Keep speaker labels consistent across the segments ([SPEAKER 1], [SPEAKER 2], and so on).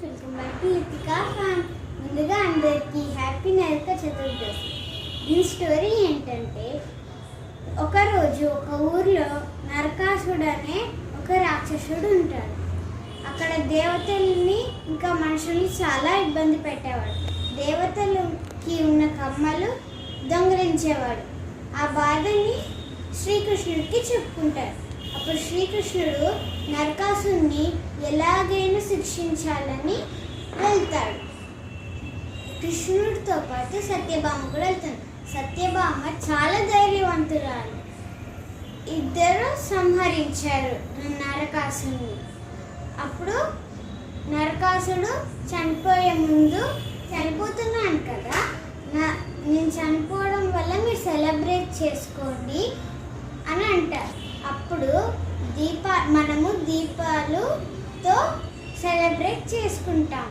[SPEAKER 1] Friends welcome back to fan ముందుగా అందరికీ happy Naraka Chaturdashi. దీని స్టోరీ ఏంటంటే ఒకరోజు ఒక ఊర్లో నరకాసుడు అనే ఒక రాక్షసుడు ఉంటాడు. అక్కడ దేవతల్ని ఇంకా మనుషుల్ని చాలా ఇబ్బంది పెట్టేవాడు. దేవతలకి ఉన్న కమ్మలు దొంగిలించేవాడు. ఆ బాధని శ్రీకృష్ణుడికి చెప్పుకుంటాడు. అప్పుడు శ్రీకృష్ణుడు నరకాసుని ఎలాగైనా శిక్షించాలని వెళ్తాడు. కృష్ణుడితో పాటు సత్యభామ కూడా వెళ్తుంది సత్యభామ చాలా ధైర్యవంతురాలు. ఇద్దరు సంహరించారు నరకాసుని అప్పుడు నరకాసుడు చనిపోయే ముందు చనిపోతున్నాను కదా నా నేను చనిపోవడం వల్ల మీరు సెలబ్రేట్ చేసుకోండి అని అంటారు. దీప మనము దీపాలుతో సెలబ్రేట్ చేసుకుంటాం.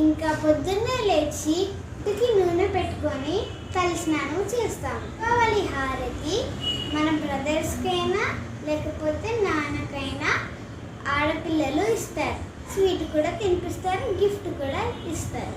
[SPEAKER 1] ఇంకా పొద్దున్నే లేచి ఇంటికి నూనె పెట్టుకొని తలి స్నానం చేస్తాం. దీపావళి హారతి మన బ్రదర్స్కైనా లేకపోతే నాన్నకైనా ఆడపిల్లలు ఇస్తారు. స్వీట్ కూడా తినిపిస్తారు గిఫ్ట్ కూడా ఇస్తారు.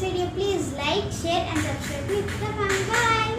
[SPEAKER 1] this video. Please like, share and subscribe. The. Bye.